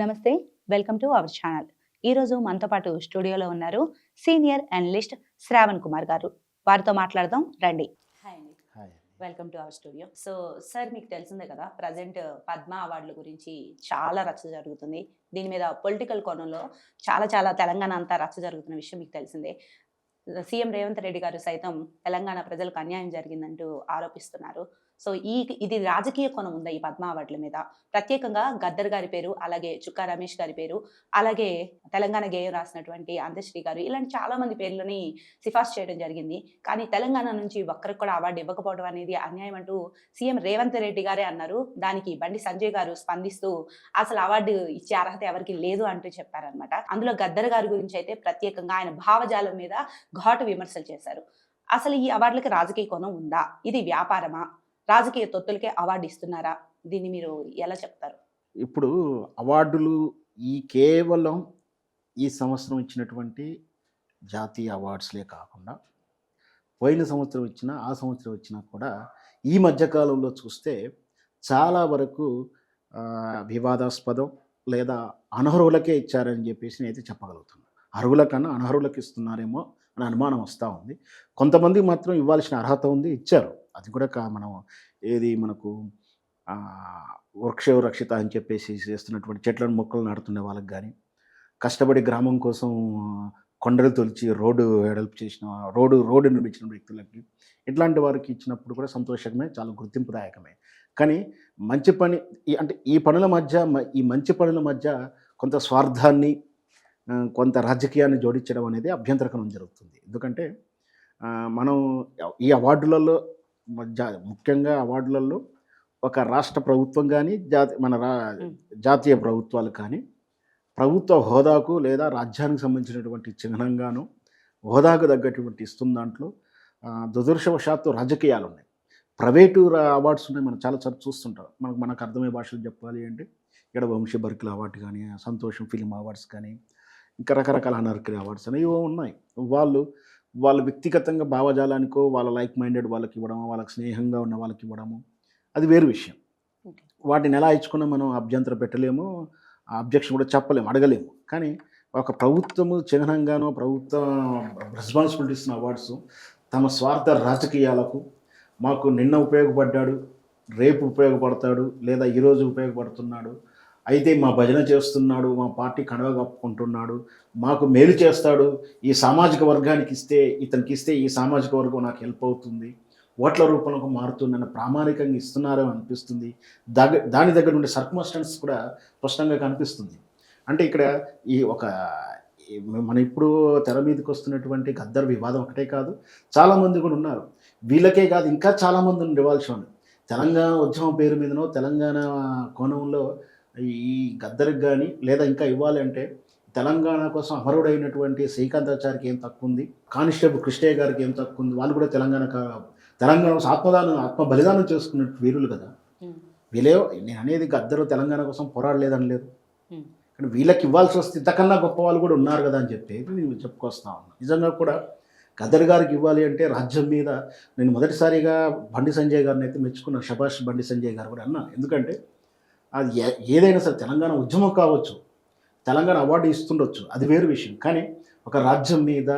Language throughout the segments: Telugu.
నమస్తే వెల్కమ్ టు అవర్ ఛానల్. ఈరోజు మనతో పాటు స్టూడియోలో ఉన్నారు సీనియర్ అనలిస్ట్ శ్రావణ్ కుమార్ గారు. వారితో మాట్లాడదాం రండి. Welcome to our studio. So sir మీకు తెలిసిందే కదా ప్రజెంట్ పద్మ అవార్డుల గురించి చాలా రచ్చ జరుగుతుంది. దీని మీద పొలిటికల్ కోణంలో చాలా చాలా తెలంగాణ అంతా రచ్చ జరుగుతున్న విషయం మీకు తెలిసిందే. సీఎం రేవంత్ రెడ్డి గారు సైతం తెలంగాణ ప్రజలకు అన్యాయం జరిగిందంటూ ఆరోపిస్తున్నారు. సో ఈ ఇది రాజకీయ కోణం ఉందా ఈ పద్మ అవార్డుల మీద? ప్రత్యేకంగా గద్దర్ గారి పేరు అలాగే చుక్కా రమేష్ గారి పేరు అలాగే తెలంగాణ గేయం రాసినటువంటి అందశ్రీ గారు ఇలాంటి చాలా మంది పేర్లని సిఫార్సు చేయడం జరిగింది. కానీ తెలంగాణ నుంచి ఒక్కరికి కూడా అవార్డు ఇవ్వకపోవడం అనేది అన్యాయం అంటూ సీఎం రేవంత్ రెడ్డి గారే అన్నారు. దానికి బండి సంజయ్ గారు స్పందిస్తూ అసలు అవార్డు ఇచ్చే అర్హత ఎవరికి లేదు అంటూ చెప్పారనమాట అందులో గద్దర్ గారి గురించి అయితే ప్రత్యేకంగా ఆయన భావజాలం మీద ఘాటు విమర్శలు చేశారు. అసలు ఈ అవార్డులకి రాజకీయ కోణం ఉందా? ఇది వ్యాపారమా? రాజకీయ తొత్తులకే అవార్డు ఇస్తున్నారా? దీన్ని మీరు ఎలా చెప్తారు? ఇప్పుడు అవార్డులు ఈ కేవలం ఈ సంవత్సరం ఇచ్చినటువంటి జాతీయ అవార్డ్స్లే కాకుండా పోయిన సంవత్సరం వచ్చిన ఆ సంవత్సరం వచ్చినా కూడా ఈ మధ్యకాలంలో చూస్తే చాలా వరకు వివాదాస్పదం లేదా అనర్హులకే ఇచ్చారని చెప్పేసి నేనైతే చెప్పగలుగుతున్నాను అర్హుల కన్నా అనర్హులకు ఇస్తున్నారేమో అని అనుమానం వస్తూ ఉంది. కొంతమంది మాత్రం ఇవ్వాల్సిన అర్హత ఉంది ఇచ్చారు. అది కూడా కా- మనం ఏది మనకు ఆ, వృక్ష రక్షిత అని చెప్పేసి చేస్తున్నటువంటి చెట్లను మొక్కలు నాటుతుండే వాళ్ళకి కానీ కష్టపడి గ్రామం కోసం కొండలు తొలిచి రోడ్డు వెడల్పు చేసిన రోడ్డు రోడ్డు నిర్మించిన వ్యక్తులకి ఇట్లాంటి వారికి ఇచ్చినప్పుడు కూడా సంతోషమే చాలా గుర్తింపుదాయకమే. కానీ మంచి పని ఈ- అంటే ఈ పనుల మధ్య ఈ మంచి పనుల మధ్య కొంత స్వార్థాన్ని కొంత రాజకీయాన్ని జోడించడం అనేది అభ్యంతరకరం జరుగుతుంది. ఎందుకంటే మనం ఈ అవార్డులలో ముఖ్యంగా అవార్డులలో ఒక రాష్ట్ర ప్రభుత్వం కానీ జాతి మన రా. జాతీయ ప్రభుత్వాలు కానీ ప్రభుత్వ హోదాకు లేదా రాజ్యానికి సంబంధించినటువంటి చిహ్నంగాను హోదాకు తగ్గటువంటి ఇస్తున్న దాంట్లో ఆ, దురదృష్టవశాత్తు రాజకీయాలు ఉన్నాయి ప్రైవేటు అవార్డ్స్ ఉన్నాయి. మనం చాలా సార్లు చూస్తుంటాం. మనకు మనకు అర్థమయ్యే భాషలు చెప్పాలి అంటే ఇక్కడ వంశీ బర్కిల్ అవార్డు కానీ సంతోషం ఫిలిం అవార్డ్స్ కానీ ఇంకా రకరకాల అనర్కరి అవార్డ్స్ అనేవి ఉన్నాయి. వాళ్ళు వాళ్ళ వ్యక్తిగతంగా భావజాలానికో వాళ్ళ లైక్ మైండెడ్ వాళ్ళకి ఇవ్వడము వాళ్ళకి స్నేహంగా ఉన్న వాళ్ళకి ఇవ్వడము అది వేరు విషయం. వాటిని ఎలా ఇచ్చుకున్నా మనం అభ్యంతరం పెట్టలేము ఆ అబ్జెక్షన్ కూడా చెప్పలేము అడగలేము కానీ ఒక ప్రభుత్వము చిహ్నంగానో ప్రభుత్వ రెస్పాన్సిబిలిటీస్ అవార్డ్స్ తమ స్వార్థ రాజకీయాలకు మాకు నిన్న ఉపయోగపడ్డాడు రేపు ఉపయోగపడతాడు లేదా ఈరోజు ఉపయోగపడుతున్నాడు అయితే మా భజన చేస్తున్నాడు మా పార్టీ కడవ కప్పుకుంటున్నాడు మాకు మేలు చేస్తాడు ఈ సామాజిక వర్గానికి ఇస్తే ఇతనికి ఇస్తే ఈ సామాజిక వర్గం నాకు హెల్ప్ అవుతుంది ఓట్ల రూపంలో మారుతుందని ప్రామాణికంగా ఇస్తున్నారని అనిపిస్తుంది. దగ్గ దాని దగ్గర ఉండే సర్కమస్టెన్స్ కూడా స్పష్టంగా కనిపిస్తుంది. అంటే ఇక్కడ ఈ ఒక మన ఇప్పుడు తెర మీదకి వస్తున్నటువంటి గద్దర్ వివాదం ఒకటే కాదు చాలామంది కూడా ఉన్నారు. వీళ్ళకే కాదు ఇంకా చాలామంది ఉండేవాల్సి ఉంది తెలంగాణ ఉద్యమం పేరు మీదనో తెలంగాణ కోణంలో ఈ గద్దరికి కానీ లేదా ఇంకా ఇవ్వాలి అంటే తెలంగాణ కోసం అమరుడైనటువంటి శ్రీకాంతాచారికి ఏం తక్కువ ఉంది కానిస్టేబుల్ కృష్ణయ్య గారికి ఏం తక్కువ ఉంది వాళ్ళు కూడా తెలంగాణ కా- తెలంగాణ కోసం ఆత్మదానం ఆత్మ బలిదానం చేసుకున్న వీరులు కదా? వీళ్ళే నేను అనేది గద్దరు తెలంగాణ కోసం పోరాడలేదని లేదు. కానీ వీళ్ళకి ఇవ్వాల్సి వస్తే ఇంతకన్నా గొప్ప వాళ్ళు కూడా ఉన్నారు కదా అని చెప్పి నేను చెప్పుకొస్తా ఉన్నాను నిజంగా కూడా గద్దర్ గారికి ఇవ్వాలి అంటే రాజ్యం మీద నేను మొదటిసారిగా బండి సంజయ్ గారిని అయితే మెచ్చుకున్న శభాష్ బండి సంజయ్ గారు కూడా అన్నాను ఎందుకంటే అది ఏ- ఏదైనా సరే తెలంగాణ ఉద్యమం కావచ్చు తెలంగాణ అవార్డు ఇస్తుండొచ్చు అది వేరు విషయం కానీ ఒక రాజ్యం మీద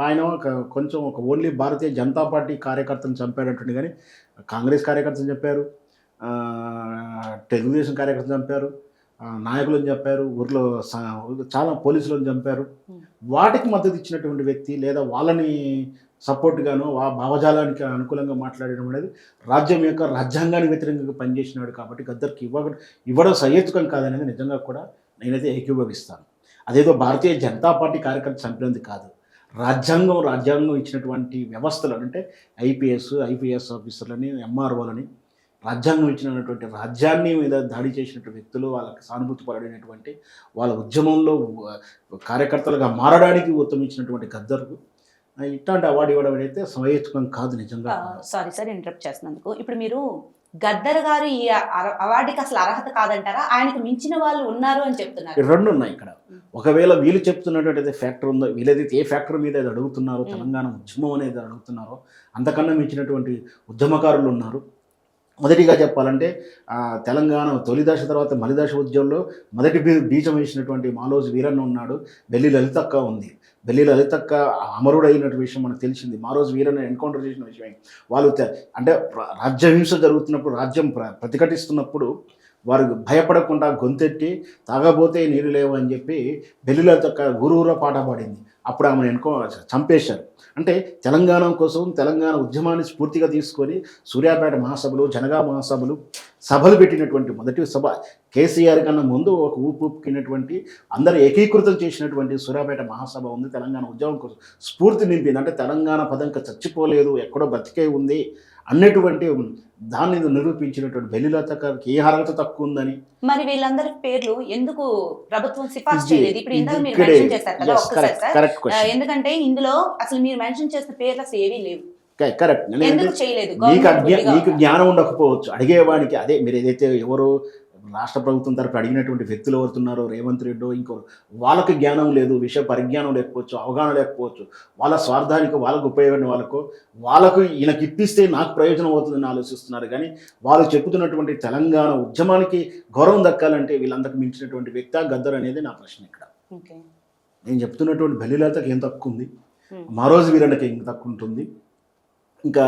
ఆయన ఒక కొంచెం ఒక ఓన్లీ భారతీయ జనతా పార్టీ కార్యకర్తను చంపాడంటుంది కానీ కాంగ్రెస్ కార్యకర్తలు చెప్పారు తెలుగుదేశం కార్యకర్తలు చంపారు నాయకులను చంపారు ఊర్లో చాలా పోలీసులను చంపారు. వాటికి మద్దతు ఇచ్చినటువంటి వ్యక్తి లేదా వాళ్ళని సపోర్ట్గాను ఆ భావజాలానికి అనుకూలంగా మాట్లాడడం అనేది రాజ్యం యొక్క రాజ్యాంగానికి వ్యతిరేకంగా పనిచేసినాడు కాబట్టి గద్దర్కి ఇవ్వ ఇవ్వడం సహేతుకం కాదనేది నిజంగా కూడా నేనైతే ఏకీభవిస్తాను. అదేదో భారతీయ జనతా పార్టీ కార్యకర్త చంపినది కాదు. రాజ్యాంగం రాజ్యాంగం ఇచ్చినటువంటి వ్యవస్థలు అంటే ఐపీఎస్ ఐపీఎస్ ఆఫీసర్లని ఎంఆర్ఓలని రాజ్యాంగం ఇచ్చినటువంటి రాజ్యాన్ని మీద దాడి చేసినటువంటి వ్యక్తులు వాళ్ళకి సానుభూతి పడినటువంటి వాళ్ళ ఉద్యమంలో కార్యకర్తలుగా మారడానికి ఉత్తమించినటువంటి గద్దర్కు ఇట్లాంటి అవార్డు ఇవ్వడం అయితే సమయోచితం కాదు నిజంగా. సారీ సార్ ఇంటరప్ట్ చేసినందుకు ఇప్పుడు మీరు గద్దర్ గారు ఈ అవార్డుకి అసలు అర్హత కాదంటారా? ఆయనకు మించిన వాళ్ళు ఉన్నారు అని చెప్తున్నారు. రెండు ఉన్నాయి ఇక్కడ. ఒకవేళ వీళ్ళు చెప్తున్నటువంటి ఫ్యాక్టర్ ఉందో వీళ్ళైతే ఏ ఫ్యాక్టర్ మీద ఇది అడుగుతున్నారో. తెలంగాణ ఉద్యమం అనేది అడుగుతున్నారో అంతకన్నా మించినటువంటి ఉద్యమకారులు ఉన్నారు. మొదటిగా చెప్పాలంటే తెలంగాణ తొలి దశ తర్వాత మలి దశ ఉద్యమంలో మొదటి బీజం వేసినటువంటి మాలోజు వీరన్న ఉన్నాడు. బెల్లి లలితక్క ఉంది. బెల్లి లలితక్క అమరుడైనటువంటి విషయం మనకు తెలిసింది. మా రోజు వీరన్న ఎన్కౌంటర్ చేసిన విషయం వాళ్ళు అంటే రాజ్యహింస జరుగుతున్నప్పుడు రాజ్యం ప్ర ప్రతిఘటిస్తున్నప్పుడు వారు భయపడకుండా గొంతెట్టి తాగబోతే నీరు లేవు అని చెప్పి బెల్లి లలితక్క ఊరూర పాట పాడింది. అప్పుడు ఆమెను ఎన్కో చంపేశారు. అంటే తెలంగాణ కోసం తెలంగాణ ఉద్యమాన్ని స్ఫూర్తిగా తీసుకొని సూర్యాపేట మహాసభలు జనగా మహాసభలు సభలు పెట్టినటువంటి మొదటి సభ కేసీఆర్ కన్నా ముందు ఒక ఊపు ఊపుకినటువంటి అందరూ ఏకీకృతం చేసినటువంటి సూర్యాపేట మహాసభ ఉంది తెలంగాణ ఉద్యమం కోసం స్ఫూర్తి నింపింది. అంటే తెలంగాణ పదం ఇంకా చచ్చిపోలేదు ఎక్కడో బతికే ఉంది అన్నటువంటి దాన్ని నిరూపించినటువంటి బెల్లిలత గారికి ఏ అర్హత తక్కువ ఉందని. మరి వీళ్ళందరి పేర్లు ఎందుకు ప్రభుత్వం సిఫార్సు చేయలేదు? ఇప్పుడు ఇందాక ఇది మీరు మెన్షన్ చేశారు కదా ఒక్కసారి సార్. ఎందుకంటే ఇందులో అసలు మీరు మెన్షన్ చేసిన పేర్లు అసలు ఏవీ లేవు. కరెక్ట్ నేను ఎందుకు చేయలేదు? నీకు నీకు? జ్ఞానం ఉండకపోవచ్చు. అడిగేవానికి అదే మీరు ఏదైతే ఎవరు రాష్ట్ర ప్రభుత్వం తరపు అడిగినటువంటి వ్యక్తులు ఎవరుతున్నారో? రేవంత్ రెడ్డో ఇంకోరు వాళ్ళకి జ్ఞానం లేదు విషయ పరిజ్ఞానం లేకపోవచ్చు అవగాహన లేకపోవచ్చు. వాళ్ళ స్వార్థానికి వాళ్ళకు ఉపయోగపడిన వాళ్ళకు వాళ్ళకు ఈయనకి ఇప్పిస్తే నాకు ప్రయోజనం అవుతుందని ఆలోచిస్తున్నారు. కానీ వాళ్ళు చెబుతున్నటువంటి తెలంగాణ ఉద్యమానికి గౌరవం దక్కాలంటే వీళ్ళందరికి మించినటువంటి వ్యక్తి గద్దర్ అనేది నా ప్రశ్న ఇక్కడ. ఓకే. నేను చెప్తున్నటువంటి బలిలతకి ఏం తక్కువ ఉంది. మరోజు వీరన్నకి ఏం తక్కువ ఉంటుంది? ఇంకా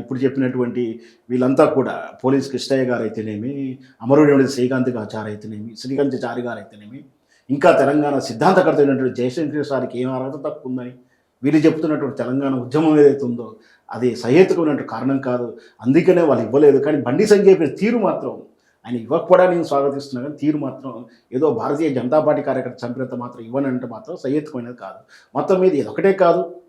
ఇప్పుడు చెప్పినటువంటి వీళ్ళంతా కూడా పోలీస్ కృష్ణయ్య గారు అయితేనేమి అమరుడు శ్రీకాంత్ ఆచార్ అయితేనేమి శ్రీకాంత్ చారి గారు అయితేనేమి ఇంకా తెలంగాణ సిద్ధాంతకర్త అయినటువంటి జయశంకర్ సార్కి ఏం అర్హత తక్కువ ఉందని వీళ్ళు చెప్తున్నటువంటి తెలంగాణ ఉద్యమం ఏదైతే ఉందో అది సహేతుకమైనటువంటి కారణం కాదు. అందుకనే వాళ్ళు ఇవ్వలేదు. కానీ బండి సంజయ్ చెప్పిన తీరు మాత్రం ఆయన ఇవ్వకపోవడా నేను స్వాగతిస్తున్నా కానీ తీరు మాత్రం ఏదో భారతీయ జనతా పార్టీ కార్యకర్త చంపినంత మాత్రం ఇవ్వనంటే మాత్రం సహేతుకమైనది కాదు. మొత్తం మీద ఇది ఒకటే కాదు.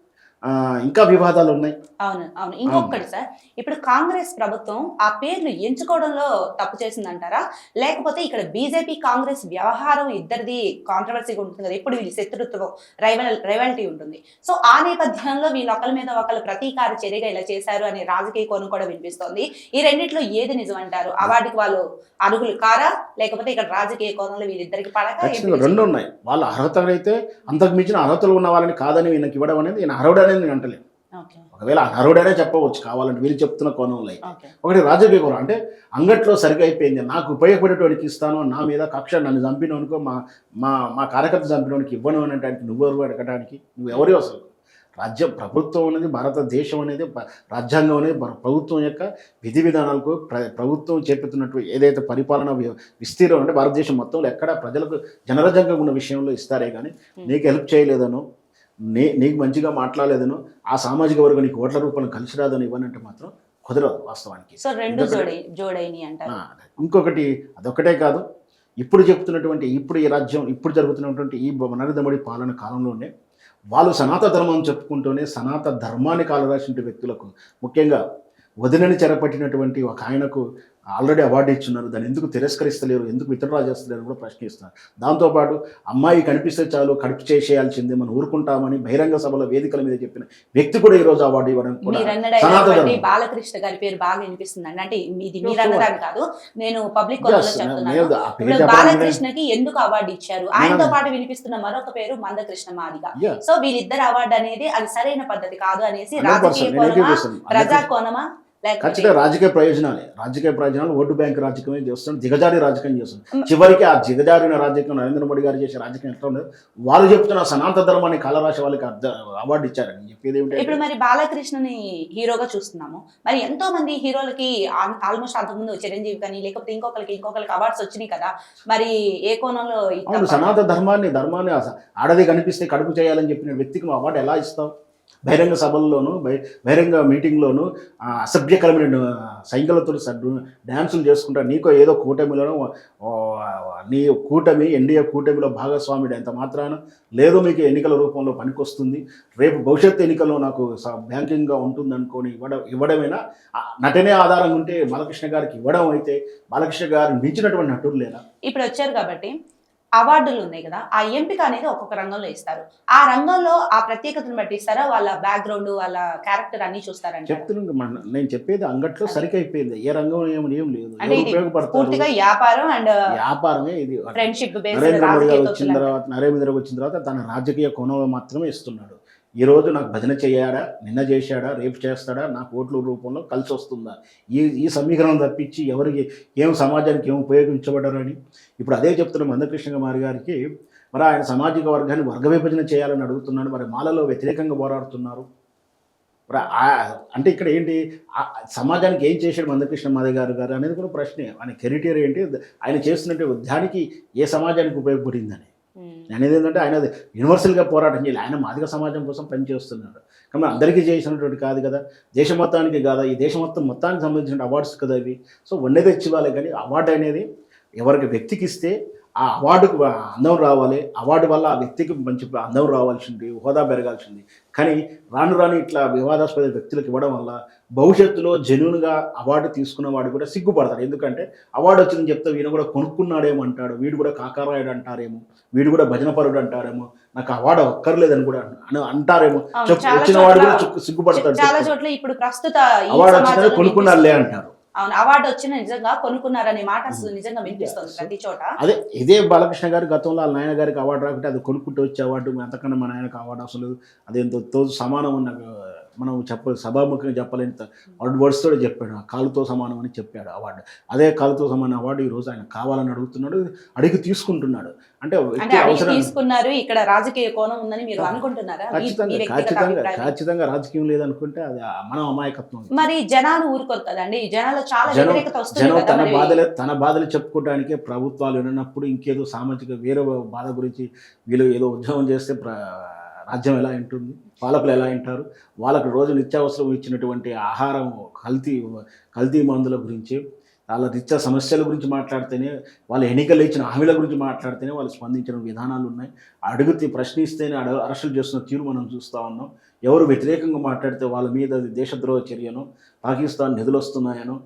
ఇంకా వివాదాలు ఉన్నాయి. అవును అవును. ఇంకొకటి సార్ ఇప్పుడు కాంగ్రెస్ ప్రభుత్వం ఆ పేర్లు ఎంచుకోవడంలో తప్పు చేసిందంటారా? లేకపోతే ఇక్కడ బీజేపీ కాంగ్రెస్ వ్యవహారం ఇద్దరిది కాంట్రవర్సీగా ఉంటుంది కదా ఎప్పుడు వీళ్ళు శత్రుత్వం రైవల్ రైవాలిటీ ఉంటుంది. సో ఆ నేపథ్యంలో వీళ్ళు ఒకరి మీద ఒకరు ప్రతీకార చర్యగా ఇలా చేశారు అనే రాజకీయ కోణం కూడా వినిపిస్తోంది. ఈ రెండిట్లో ఏది నిజం అంటారు? అవార్డుకి వాళ్ళు అర్హులు కారా? లేకపోతే ఇక్కడ రాజకీయ కోణంలో వీళ్ళిద్దరికి పడక? రెండు ఉన్నాయి. వాళ్ళ అర్హత అయితే అంతకు మించిన అర్హతలు ఉన్న వాళ్ళని కాదని ఈయనకి ఇవ్వడం అనేది ఈయన అర్హుడు అంటలేను. ఓకే. ఒకవేళ అనర్హుడనే చెప్పవచ్చు కావాలంటే వీళ్ళు చెప్తున్న కోణంలో అయితే. ఒకటి రాజకీయ కోణం అంటే అంగట్లో సరిగా అయిపోయింది నాకు ఉపయోగపడేటోడికి ఇస్తాను నా మీద కక్ష నన్ను చంపినోనికో మా మా మా కార్యకర్త చంపినోనికి ఇవ్వను అనడానికి నువ్వెవరు అడగడానికి నువ్వు ఎవరి అసలు? రాజ్యం ప్రభుత్వం అనేది భారతదేశం అనేది రాజ్యాంగం అనేది ప్ర- ప్రభుత్వం యొక్క విధి విధానాలకు ప్ర ప్రభుత్వం చేపడుతున్నట్టు ఏదైతే పరిపాలన విస్తీర్ణం అంటే భారతదేశం మొత్తంలో ఎక్కడ ప్రజలకు జనరజంగా ఉన్న విషయంలో ఇస్తారే కానీ నీకు హెల్ప్ చేయలేదనో నీ నీకు మంచిగా మాట్లాడలేదనో ఆ సామాజిక వర్గం నీకు ఓట్ల రూపంలో కలిసి రాదని ఇవ్వనంటే మాత్రం కుదరదు వాస్తవానికి. ఇంకొకటి అదొకటే కాదు ఇప్పుడు చెప్తున్నటువంటి ఇప్పుడు ఈ రాజ్యం ఇప్పుడు జరుగుతున్నటువంటి ఈ నరేంద్ర మోడీ పాలన కాలంలోనే వాళ్ళు సనాతన ధర్మం చెప్పుకుంటూనే సనాతన ధర్మాన్ని కాలరాసిన వ్యక్తులకు ముఖ్యంగా వదినని చెరపట్టినటువంటి ఒక ఆయనకు ఆల్రెడీ అవార్డు ఇచ్చున్నారు దాన్ని ఎందుకు తిరస్కరిస్తలేరు ఎందుకు విత్డ్రా చేస్తలేరు కూడా ప్రశ్నిస్తున్నారు. దాంతోపాటు అమ్మాయి కనిపిస్తే చాలు కడుపు చేసేయాల్సిందే మనం ఊరుకుంటామని బహిరంగ సభల వేదికల మీద చెప్పిన వ్యక్తి కూడా ఈ రోజు అవార్డు ఇవ్వడం. బాలకృష్ణ గారి పేరు బాగా వినిపిస్తుంది అంటే ఇది మీరు Yes, అన్నదాన్ని కాదు నేను పబ్లిక్ బాలకృష్ణకి ఎందుకు అవార్డు ఇచ్చారు? ఆయనతో పాటు వినిపిస్తున్న మరొక పేరు మందకృష్ణ మాదిగ. సో వీళ్ళిద్దరు అవార్డు అనేది అది సరైన పద్ధతి కాదు అనేసి 100% రాజకీయ కోణమా. ప్రజా కోణమా ఖచ్చితంగా రాజకీయ ప్రయోజనాలే రాజకీయ ప్రయోజనాలు ఓటు బ్యాంక్ రాజకీయమే చేస్తున్నాం దిగజారి రాజకీయం చేస్తున్నాం మ్. చివరికి ఆ దిగజారిన రాజకీయం నరేంద్ర మోడీ గారు చేసే రాజకీయం ఎట్లా ఉండదు వాళ్ళు చెప్తున్న సనాతన ధర్మాన్ని కాలరాశి వాళ్ళకి అర్థ అవార్డు ఇచ్చారని చెప్పేది ఇప్పుడు ఏమిటంటే మరి బాలకృష్ణని హీరోగా చూస్తున్నాము మరి ఎంతో మంది హీరోలకి ఆల్మోస్ట్ అంతకుముందు చిరంజీవి కానీ లేకపోతే ఇంకొకరికి ఇంకొకరికి అవార్డ్స్ వచ్చినాయి కదా మరి ఏ కోణంలో అవును? సనాతన ధర్మాన్ని ధర్మాన్ని ఆడది కనిపిస్తే కడుపు చేయాలని చెప్పిన వ్యక్తికి అవార్డు ఎలా ఇస్తావు బహిరంగ సభల్లోనూ బహిరంగ మీటింగ్లోనూ అసభ్యకరమైన సైకిలతో డ్యాన్సులు చేసుకుంటా నీకో ఏదో కూటమిలోనో నీ కూటమి ఎన్డీఏ కూటమిలో భాగస్వామిడు ఎంత మాత్రాన లేదు మీకు ఎన్నికల రూపంలో పనికొస్తుంది. రేపు భవిష్యత్ ఎన్నికల్లో నాకు బ్యాంకింగ్గా ఉంటుంది ఇవ్వడం ఇవ్వడమేనా? ఆ, నటనే ఆధారంగా ఉంటే బాలకృష్ణ గారికి ఇవ్వడం అయితే బాలకృష్ణ గారిని మించినటువంటి నటుడు లేదా ఇప్పుడు వచ్చారు కాబట్టి అవార్డులు ఉన్నాయి కదా ఆ ఎంపిక అనేది ఒక్కొక్క రంగంలో ఇస్తారు. ఆ రంగంలో ఆ ప్రత్యేకతను బట్టి ఇస్తారా? వాళ్ళ బ్యాక్గ్రౌండ్ వాళ్ళ క్యారెక్టర్ అన్ని చూస్తారంట చెప్తున్నాను నేను చెప్పేది అంగట్లో సరికైపోయింది. ఏ రంగం ఏం ఏం లేదు. పూర్తిగా వ్యాపారం అండ్ వ్యాపారమే ఇది. ఫ్రెండ్షిప్ నరేంద్ర మోడీ వచ్చిన తర్వాత నరేంద్ర మోడీ వచ్చిన తర్వాత తన రాజకీయ కోణంలో మాత్రమే ఇస్తున్నాడు. ఈరోజు నాకు భజన చేయాడా? నిన్న చేశాడా? రేపు చేస్తాడా? నాకు ఓట్ల రూపంలో కలిసి వస్తుందా? ఈ ఈ సమీకరణం తప్పించి ఎవరికి ఏం సమాజానికి ఏం ఉపయోగించబడరని ఇప్పుడు అదే చెప్తున్న మందకృష్ణ కుమార్ గారికి మరి ఆయన సామాజిక వర్గాన్ని వర్గ విభజన చేయాలని అడుగుతున్నాడు. మరి మాలలో వ్యతిరేకంగా పోరాడుతున్నారు. మరి అంటే ఇక్కడ ఏంటి? ఆ సమాజానికి ఏం చేశాడు మందకృష్ణ మాదయ్య గారు గారు అనేది కూడా ప్రశ్నే. ఆయన కెరీటియర్ ఏంటి? ఆయన చేస్తున్నట్టు దానికి ఏ సమాజానికి ఉపయోగపడిందని? అనేది ఏంటంటే ఆయన యూనివర్సల్గా పోరాటం చేయాలి. ఆయన మాదిక సమాజం కోసం పనిచేస్తున్నాడు కానీ అందరికీ చేసినటువంటి కాదు కదా. దేశం మొత్తానికి కాదా? ఈ దేశం మొత్తం మొత్తానికి సంబంధించిన అవార్డ్స్ కదా ఇవి. సో వన్నే తెచ్చి కానీ అవార్డు అనేది ఎవరికి వ్యక్తికి ఇస్తే ఆ అవార్డుకు అందం రావాలి. అవార్డు వల్ల ఆ వ్యక్తికి మంచి అందం రావాల్సింది హోదా పెరగాల్సింది. కానీ రాను రాను ఇట్లా వివాదాస్పద వ్యక్తులకు ఇవ్వడం వల్ల భవిష్యత్తులో జెన్యున్గా అవార్డు తీసుకున్న వాడు కూడా సిగ్గుపడతాడు. ఎందుకంటే అవార్డు వచ్చిందని చెప్తే వీడు కూడా కొనుక్కున్నాడేమో అంటాడు. వీడు కూడా కాకారాయుడు అంటారేమో. వీడు కూడా భజనపరుడు అంటారేమో. నాకు అవార్డు ఒక్కర్లేదని కూడా అని అంటారేమో. వచ్చిన వాడు కూడా సిగ్గుపడతాడు చాలా చెప్పు. చోట్ల ఇప్పుడు ప్రస్తుత ఈ అవార్డు వచ్చిందని కొనుక్కున్నారులే అంటారు. అవును అవార్డు వచ్చిన నిజంగా కొనుక్కున్నారనే మాట అసలు నిజంగా వినిపిస్తుంది. ప్రతి చోట అదే ఇదే బాలకృష్ణ గారి గతంలో వాళ్ళ నాయన గారికి అవార్డు రాకుంటే అది కొనుక్కుంటూ వచ్చే అవార్డు అంతకన్నా మా నాయనకు అవార్డు అసలు అదేంతో తోజు సమానం ఉన్న మనం చెప్ప సభాముఖంగా చెప్పలేని వర్డ్ వర్డ్స్ తోటి చెప్పాడు ఆ కాలుతో సమానం అని చెప్పాడు అవార్డు అదే కాలుతో సమానం అవార్డు ఈ రోజు ఆయన కావాలని అడుగుతున్నాడు అడిగి తీసుకుంటున్నాడు. అంటే తీసుకున్నారు ఇక్కడ రాజకీయ కోణం ఉందని మీరు అనుకుంటున్నారా? ఖచ్చితంగా ఖచ్చితంగా రాజకీయం లేదనుకుంటే అది మనం అమాయకత్వం. మరి జనాలు ఊరుకోరు కదండి. జనాలు చాలా జనం- తన బాధలే తన బాధలు చెప్పుకోవడానికే ప్రభుత్వాలు వినప్పుడు ఇంకేదో సామాజిక వేరే బాధ గురించి వీళ్ళు ఏదో ఉద్యమం చేస్తే రాజ్యం ఎలా ఉంటుంది పాలకులు ఎలా వింటారు వాళ్ళకు రోజు నిత్యావసరం ఇచ్చినటువంటి ఆహారం కల్తీ కల్తీ మందుల గురించి వాళ్ళ నిత్య సమస్యల గురించి మాట్లాడితేనే వాళ్ళ ఎన్నికలు ఇచ్చిన హామీల గురించి మాట్లాడితేనే వాళ్ళు స్పందించిన విధానాలు ఉన్నాయి. అడిగితే ప్రశ్నిస్తేనే అడ అరెస్టులు చేస్తున్న తీరు మనం చూస్తూ ఉన్నాం. ఎవరు వ్యతిరేకంగా మాట్లాడితే వాళ్ళ మీద అది దేశద్రోహ చర్యను పాకిస్తాన్ నిధులు వస్తున్నాయనో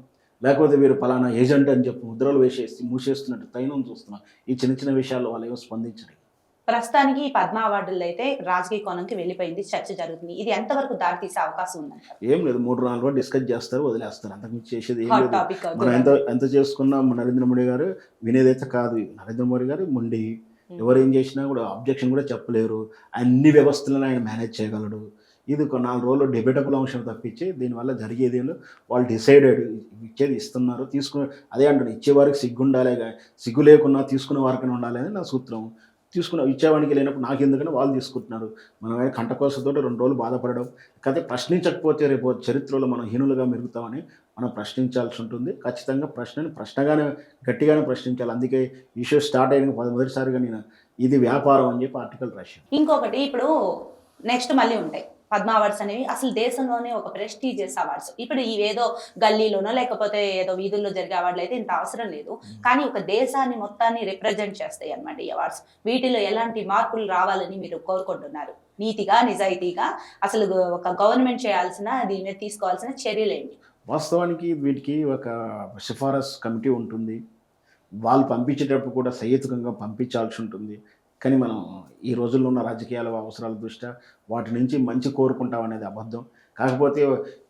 లేకపోతే వీరు పలానా ఏజెంట్ అని చెప్పి ముద్రలు వేసేసి మూసేస్తున్నట్టు తైనం చూస్తున్నాం. ఈ చిన్న చిన్న విషయాల్లో వాళ్ళు ఏమో స్పందించరు. ప్రస్తుతానికి ఈ పద్మ అవార్డుల్లో అయితే రాజకీయ కోణంకి వెళ్ళిపోయింది చర్చ జరుగుతుంది. ఇది ఎంతవరకు దారి తీసే అవకాశం ఉందంట ఏం లేదు మూడు నాలుగు రోజులు డిస్కస్ చేస్తారు వదిలేస్తారు. అంతకుమించి చేసేది ఏం లేదు. మనం ఎంత ఎంత చేసుకున్నా నరేంద్ర మోడీ గారు వినేదైతే కాదు. నరేంద్ర మోడీ గారు మొండి. ఎవరు ఏం చేసినా కూడా అబ్జెక్షన్ కూడా చెప్పలేరు. అన్ని వ్యవస్థలను ఆయన మేనేజ్ చేయగలడు. ఇది ఒక నాలుగు రోజులు డిబేటబుల్ అంశం తప్పించి దీనివల్ల జరిగేది. వాళ్ళు డిసైడెడ్ ఇచ్చేది ఇస్తున్నారు. తీసుకునే అదే అంటాడు ఇచ్చేవారికి సిగ్గు ఉండాలి సిగ్గు లేకున్నా తీసుకునే వారికైనా ఉండాలి అని నా సూత్రం. తీసుకున్న ఇచ్చేవాడికి లేనప్పుడు నాకు ఎందుకని వాళ్ళు తీసుకుంటున్నారు. మనం కంటకోసతో రెండు రోజులు బాధపడడం కథ ప్రశ్నించకపోతే రేపు చరిత్రలో మనం హీనులుగా మెరుగుతామని మనం ప్రశ్నించాల్సి ఉంటుంది. ఖచ్చితంగా ప్రశ్నని ప్రశ్నగానే గట్టిగానే ప్రశ్నించాలి. అందుకే ఇష్యూ స్టార్ట్ అయిన మొదటిసారిగా నేను ఇది వ్యాపారం అని చెప్పి ఆర్టికల్ రాశాను. ఇంకొకటి ఇప్పుడు నెక్స్ట్ మళ్ళీ ఉంటాయి. పద్మ అవార్డ్స్ అనేవి అసలు దేశంలోనే ఒక ప్రెస్టీజియస్ అవార్డ్స్. ఇప్పుడు ఇవేదో గల్లీలోనో లేకపోతే ఏదో వీధుల్లో జరిగే అవార్డులు అయితే ఇంత అవసరం లేదు. కానీ ఒక దేశాన్ని మొత్తాన్ని రిప్రజెంట్ చేస్తాయి అన్నమాట ఈ అవార్డ్స్. వీటిలో ఎలాంటి మార్పులు రావాలని మీరు కోరుకుంటున్నారు? నీతిగా నిజాయితీగా? అసలు ఒక గవర్నమెంట్ చేయాల్సిన దీని మీద తీసుకోవాల్సిన చర్యలు ఏంటి? వాస్తవానికి వీటికి ఒక సిఫారసు కమిటీ ఉంటుంది. వాళ్ళు పంపించేటప్పుడు కూడా సహేతుకంగా పంపించాల్సి ఉంటుంది. కానీ మనం ఈ రోజుల్లో ఉన్న రాజకీయాల అవసరాల దృష్ట్యా వాటి నుంచి మంచి కోరుకుంటాం అనేది అబద్ధం. కాకపోతే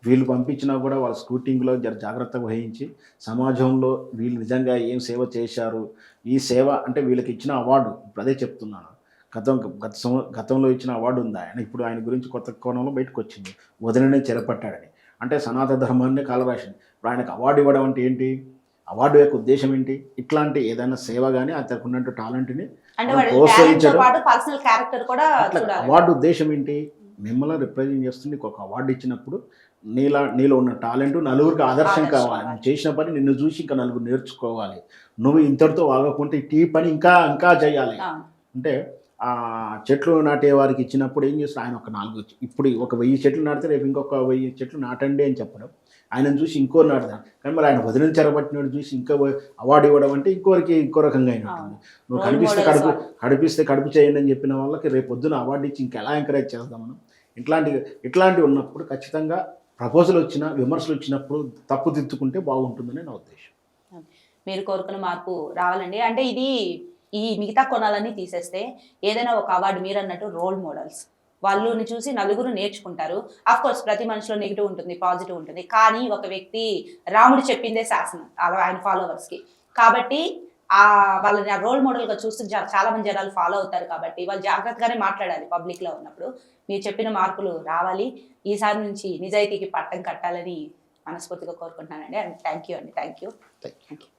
వీళ్ళు పంపించినా కూడా వాళ్ళ స్కూటింగ్లో జర జాగ్రత్త వహించి సమాజంలో వీళ్ళు నిజంగా ఏం సేవ చేశారు ఈ సేవ అంటే వీళ్ళకి ఇచ్చిన అవార్డు ఇప్పుడు అదే చెప్తున్నాను. గతం గత గతంలో ఇచ్చిన అవార్డు ఉంది? ఆయన ఇప్పుడు ఆయన గురించి కొత్త కోణంలో బయటకు వచ్చింది. వదిలినే చెరపట్టాడని. అంటే సనాతన ధర్మాన్ని కాలరాసింది. ఇప్పుడు ఆయనకు అవార్డు ఇవ్వడం అంటే ఏంటి? అవార్డు యొక్క ఉద్దేశం ఏంటి? ఇట్లాంటి ఏదైనా సేవ కానీ అతనికి ఉన్నట్టు టాలెంట్ని ప్రోత్సహించడం- అట్లా అవార్డు ఉద్దేశం ఏంటి? మిమ్మల్ని రిప్రజెంట్ చేస్తూ నీకు ఒక అవార్డు ఇచ్చినప్పుడు నీలా నీలో ఉన్న టాలెంట్ నలుగురికి ఆదర్శం కావాలి. చేసిన పని నిన్ను చూసి ఇంకా నలుగురు నేర్చుకోవాలి. నువ్వు ఇంతటితో ఆగకుంటే ఈ పని ఇంకా ఇంకా చేయాలి. అంటే ఆ చెట్లు నాటే వారికి ఇచ్చినప్పుడు ఏం చేస్తారు? ఆయన ఒక నాలుగు ఇప్పుడు ఒక వెయ్యి చెట్లు నాటితే రేపు ఇంకొక వెయ్యి చెట్లు నాటండి అని చెప్పడం. ఆయనను చూసి ఇంకో నాటుదాం కానీ మరి ఆయన వదిలిన చెరబట్టినాడు చూసి ఇంకా అవార్డు ఇవ్వడం అంటే ఇంకోరికి ఇంకో రకంగా అయినట్టుంది. నువ్వు కనిపిస్తే కడుపు. కడిపిస్తే కడుపు చేయండి అని చెప్పిన వాళ్ళకి రేపు పొద్దున అవార్డు ఇచ్చి ఇంకా ఎలా ఎంకరేజ్ చేద్దాం మనం? ఇట్లాంటి ఇట్లాంటివి ఉన్నప్పుడు ఖచ్చితంగా ప్రపోజల్ వచ్చిన విమర్శలు వచ్చినప్పుడు తప్పు దిద్దుకుంటే బాగుంటుందని నా ఉద్దేశం. మీరు కోరుకున్న మార్పు రావాలండి. అంటే ఇది ఈ మిగతా కొనాలన్నీ తీసేస్తే ఏదైనా ఒక అవార్డు మీరు అన్నట్టు రోల్ మోడల్స్ వాళ్ళని చూసి నలుగురు నేర్చుకుంటారు. అఫ్ కోర్స్ ప్రతి మనిషిలో నెగిటివ్ ఉంటుంది పాజిటివ్ ఉంటుంది. కానీ ఒక వ్యక్తి రాముడు చెప్పిందే శాసనం అలా ఆయన followers కి. కాబట్టి ఆ వాళ్ళని రోల్ మోడల్గా చూస్తూ చాలా మంది జనాలు ఫాలో అవుతారు కాబట్టి వాళ్ళు జాగ్రత్తగానే మాట్లాడాలి పబ్లిక్లో ఉన్నప్పుడు. మీరు చెప్పిన మార్పులు రావాలి. ఈసారి నుంచి నిజాయితీకి పట్టం కట్టాలని మనస్ఫూర్తిగా కోరుకుంటున్నానండి. అండ్ థ్యాంక్ యూ అండి. Thank you thank you